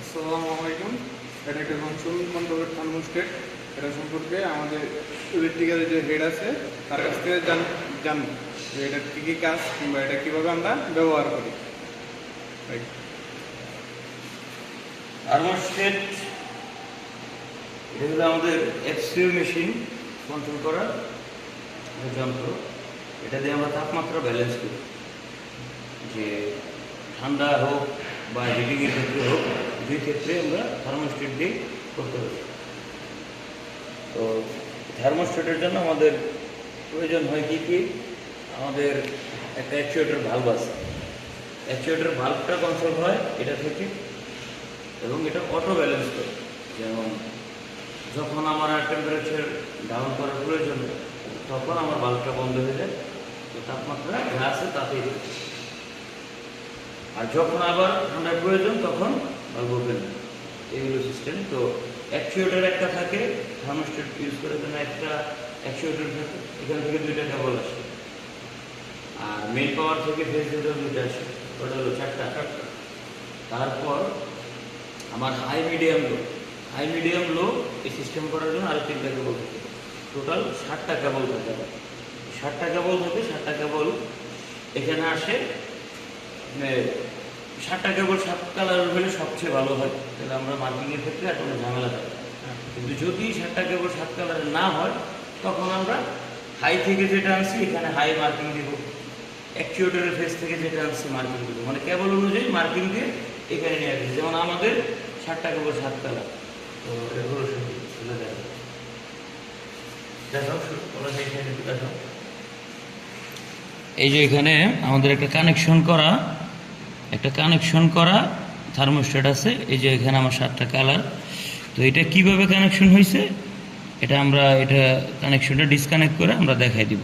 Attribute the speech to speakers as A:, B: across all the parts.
A: আসসালামু আলাইকুম। এটা একটা এটা সম্পর্কে আমাদের যে আছে, তার কাছ থেকে যে এটা কাজ কিংবা এটা কীভাবে আমরা ব্যবহার করি।
B: আমাদের মেশিন কন্ট্রোল করার যন্ত্র। এটা দিয়ে আমরা তাপমাত্রা ব্যালেন্স করি। যে ঠান্ডা হোক বা হিটিংয়ের ক্ষেত্রে হোক দুই ক্ষেত্রে আমরা থার্মোস্টেট দিয়ে করতে পারি। তো থার্মোস্টেটের জন্য আমাদের প্রয়োজন হয় কি কি? আমাদের একটা অ্যাকচুয়েটার ভাল্ব আছে। অ্যাকচুয়েটার ভাল্বটা কন্ট্রোল হয়, এটা থেকে, এবং এটা অটো ব্যালেন্স করে। যেমন যখন আমার টেম্পারেচার ডাউন করার প্রয়োজন তখন আমার বাল্বটা বন্ধ হয়ে যায়, তো তাপমাত্রা যা আছে তাতেই আর যখন আবার ঠান্ডার প্রয়োজন, তখন হয়। এইগুলো সিস্টেম তো অ্যাকচুয়েটার একটা থাকে থার্মোস্টেট ইউজ করে জন্য একটা অ্যাকচুয়েটার থাকে, এখান থেকে দুইটা কেবল আসে আর মেন পাওয়ার থেকে ফেস দুটো দুইটা আসে, ওটা হলো চারটা তারপর আমার high medium low high medium low এই সিস্টেম করার জন্য আরও তিনটা কেবল থাকে টোটাল ষাটটা কেবল থাকে। ষাটটা কেবল থাকে, ষাটটা কেবল এখানে আসে ষাটটা কেবল সাত কালার হলে সবচেয়ে ভালো হয়। তাহলে আমরা মার্কিংয়ের ক্ষেত্রে আর কোনো ঝামেলা থাকে না। কিন্তু যদি ষাটটা কেবল সাত কালারের না হয়, তখন আমরা হাই থেকে যেটা আনছি, এখানে হাই মার্কিং দিব। অ্যাকচুয়েটারের ফেস থেকে যেটা আনছি মার্কিং দিব। মানে কেবল অনুযায়ী মার্কিং দিয়ে এখানে নিয়ে আসবে। যেমন আমাদের ষাটটা কেবল সাত কালার। তো এগুলো শুরু ওরা দেখে দেখাও এই যে এখানে আমাদের একটা কানেকশন করা একটা কানেকশন করা থার্মোস্টেট আছে, এই যে এখানে আমার সাতটা কালার তো এটা কীভাবে কানেকশন হয়েছে এটা আমরা, এটা কানেকশনটা ডিসকানেক্ট করে আমরা দেখাই দিব।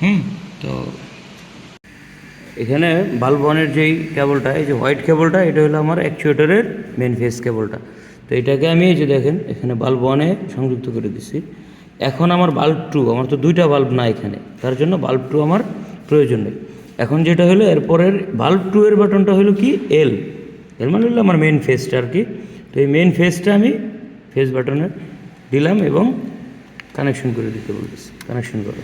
B: হুম, তো এখানে বালবনের যেই কেবলটা এই যে হোয়াইট কেবলটা এটা হলো আমার অ্যাকচুয়েটরের মেন ফেস কেবলটা তো এটাকে আমি এই যে দেখেন, এখানে বাল্ব ওয়ানে সংযুক্ত করে দিছি। এখন আমার বাল্ব টু আমার তো দুইটা বাল্ব না এখানে, তার জন্য বাল্ব টু আমার প্রয়োজন নেই। এখন যেটা হলো, এরপরের বাল্ব টু এর বাটনটা হলো কি? এল এর মানে হলো আমার মেন ফেসটা আর কি তো এই মেন ফেসটা আমি ফেস বাটনে দিলাম এবং কানেকশন করে দিতে বলতেছি। কানেকশন করো।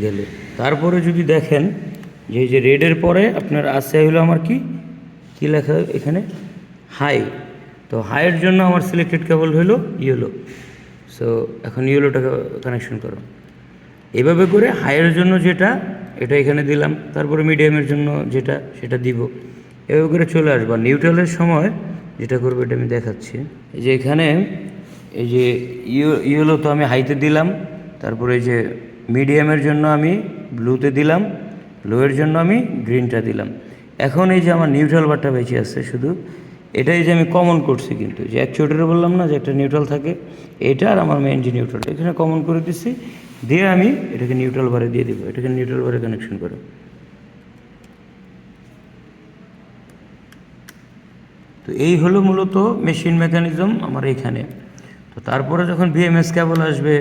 B: গেলে। তারপরে যদি দেখেন, যে যে রেডের পরে আপনার আসে হলো আমার কি? কি লেখা এখানে? হাই তো হাইয়ের জন্য আমার সিলেক্টেড কেবল হলো ইয়েলো সো এখন ইয়েলোটাকে কানেকশন করো। এভাবে করে হাইয়ের জন্য যেটা এটা এখানে দিলাম, তারপরে মিডিয়ামের জন্য যেটা, সেটা দিব। এভাবে করে চলে আসব। নিউট্রালের সময় যেটা করব এটা আমি দেখাচ্ছি। এই যে এখানে, এই যে ইউ ইয়েলো তো আমি হাইতে দিলাম, তারপরে এই যে মিডিয়ামের জন্য আমি ব্লুতে দিলাম লোয়ের জন্য আমি গ্রিনটা দিলাম। এখন এই যে আমার নিউট্রাল বারটা বেঁচে আছে, শুধু এটাই যে আমি কমন করছি কিন্তু, যে অ্যাকচুয়েটারে বললাম না যে একটা নিউট্রাল থাকে, এটা আর আমার মেন যে নিউট্রাল এখানে কমন করে দিচ্ছি দিয়ে আমি এটাকে নিউট্রাল বারে দিয়ে দিব, এটাকে নিউট্রাল বারে কানেকশন করে। তো এই হলো মূলত মেশিন মেকানিজম আমার এখানে। তো তারপরে যখন বিএমএস কেবল আসবে,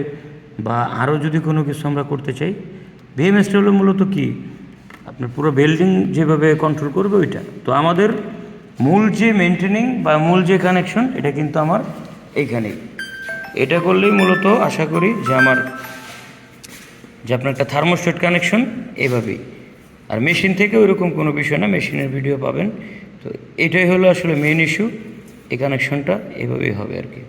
B: বা আরও যদি কোনো কিছু আমরা করতে চাই বিএমএসটা হলো মূলত কি? আপনার পুরো বিল্ডিং যেভাবে কন্ট্রোল করবে ওইটা। তো আমাদের মূল যে মেনটেনিং বা মূল যে কানেকশন এটা কিন্তু আমার এইখানেই এটা করলেই মূলত আশা করি যে আমার যে আপনার একটা থার্মোস্টেট কানেকশন এভাবেই। আর মেশিন থেকে ওইরকম কোনো বিষয় না মেশিনের ভিডিও পাবেন। তো এটাই হলো আসলে মেন ইস্যু এই কানেকশনটা এভাবেই হবে আর কি।